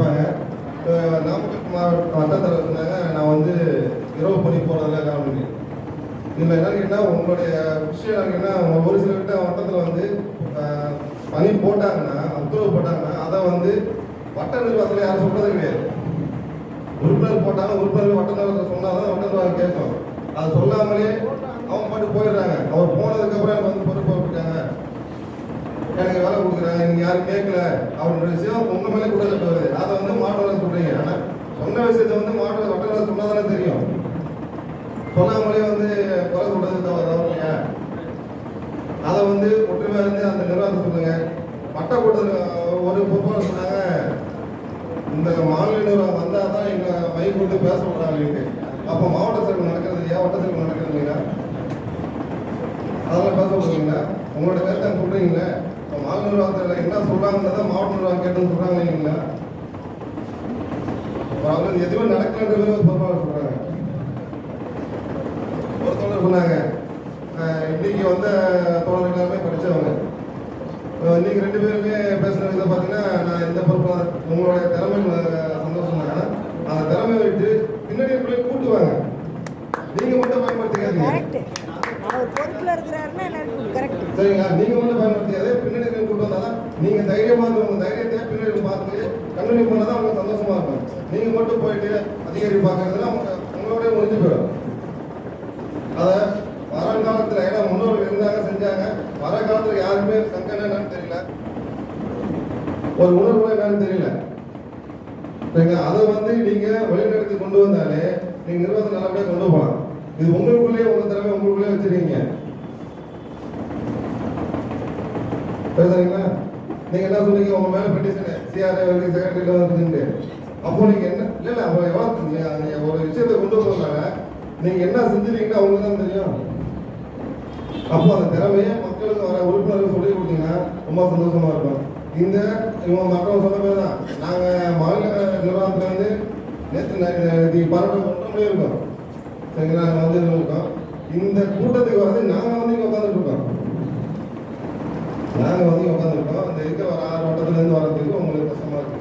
இருப்பாங்க இப்போ நாமக்கல் மாவட்டம் வட்டத்தில் இருந்தாங்க நான் வந்து இரவு பணி போனதில் காரணம் இதில் என்ன கேட்டால் உங்களுடைய விஷயம் என்னன்னா ஒரு சில கிட்ட வட்டத்தில் வந்து பணி போட்டாங்கன்னா உத்தரவு போட்டாங்கன்னா அதை வந்து வட்ட நிர்வாகத்தில் யாரும் சொல்றது கிடையாது. உறுப்பினர் போட்டாங்க உறுப்பினர் வட்ட நிர்வாகத்தை சொன்னால் தான் வட்ட நிர்வாகம் கேட்கும். அது சொல்லாமலே நீங்க யாரும் கேட்கல. அவரோட விஷயம் உங்க மேலே கூட வருது அதை வந்து மாவட்டம் சொல்றீங்க ஆனா சொன்ன விஷயத்தை வந்து மாவட்ட வட்ட சொன்னாதானே தெரியும். சொல்லாமலே வந்து குறை சொல்றது தவறு இல்லையா? அதை வந்து ஒற்றுமையா இருந்து அந்த நிர்வாகத்தை சொல்லுங்க. பட்ட கூட்டத்தில் ஒரு பொறுப்பாளர் சொன்னாங்க இந்த மாநில நிர்வாகம் வந்தால் தான் எங்களை மைக் கொடுத்து பேச சொல்கிறாங்க அப்போ மாவட்ட செயல் நடக்கிறது இல்லையா? வட்ட செயல் நடக்கிறது இல்லையா? அதெல்லாம் பேச விடுறீங்களா உங்களோட கருத்தை சொல்கிறீங்களே மாநில நிர்வாகத்தில் என்ன சொல்றாங்கன்றத மாவட்ட நிர்வாகம் கேட்டுன்னு சொல்றாங்க இல்லைங்களா? அவங்க எதுவுமே நடக்கலன்றது பொறுப்பாளர் சொல்றாங்க. ஒரு தோழர் சொன்னாங்க இன்னைக்கு வந்த தோழர்கள் எல்லாமே படிச்சவங்க. அஹ் நீங்க ரெண்டு பேருமே பேசுன இதை பார்த்தீங்கன்னா நான் இந்த பொறுப்பு உங்களோட திறமை சந்தோஷம் தான் அந்த திறமையை விட்டு பின்னாடி போய் கூட்டுவாங்க. நீங்க மட்டும் பயன்படுத்திக்காதீங்க. சரிங்களா? நீங்க மட்டும் பயன்படுத்தியாதே பின்னாடி போய் கூட்டு நீங்கள் நீங்க தைரியமா இருந்து உங்க தைரியத்தை பின்னாடி பார்த்து கண்டினியூ பண்ணாதான் உங்களுக்கு சந்தோஷமா இருக்கும் நீங்க மட்டும் போயிட்டு அதிகாரி பார்க்கறதுல உங்க உங்களோட முடிஞ்சு போயிடும். அத வருங்காலத்துல ஏன்னா முன்னோர்கள் இருந்தாங்க செஞ்சாங்க. வர காலத்தில் யாருமே சங்கம் என்னன்னு தெரியல. ஒரு உணர்வு என்னன்னு தெரியல. அதை வந்து நீங்க வழிநடத்தி கொண்டு வந்தாலே நீங்க நிறுவனத்தை நல்லபடியா கொண்டு போகலாம். இது உங்களுக்குள்ளேயே உங்க திறமை உங்களுக்குள்ளேயே வச்சிருக்கீங்க. பேசுறீங்களா நீங்க என்ன சொல்றீங்க? உங்க மேல பெட்டிஷன் சிஆர்ஏ வரைக்கும் செக்ரட்டரியில வருதுன்னு அப்போ நீங்க என்ன இல்ல இல்ல அப்போ எவ்வளவு நீங்க- ஒரு விஷயத்தை கொண்டு போனால நீங்க என்ன செஞ்சிருக்கீங்கன்னு அவங்களுக்கு தான் தெரியும். அப்போ அந்த திறமையை மக்களுக்கு வர உறுப்பினர்கள் சொல்லி கொடுத்தீங்கன்னா ரொம்ப சந்தோஷமா இருக்கும். இந்த இவங்க மற்றவங்க சொன்ன மாதிரி தான். நாங்க மாநில நிர்வாகத்துல வந்து நேற்று நேற்று பாராட்டம் கொண்டு இருக்கோம். சரிங்களா? நாங்கள் வந்து இருக்கோம். இந்த கூட்டத்துக்கு வந்து நாங்கள் வந்து இங்கே உட்காந்துட்டு இருக்கோம். நாங்கள் வந்து உட்காந்துருக்கோம் அந்த இருக்க வர ஆறு வட்டத்துலேருந்து வரதுக்கு உங்களுக்கு கஷ்டமாக இருக்கும்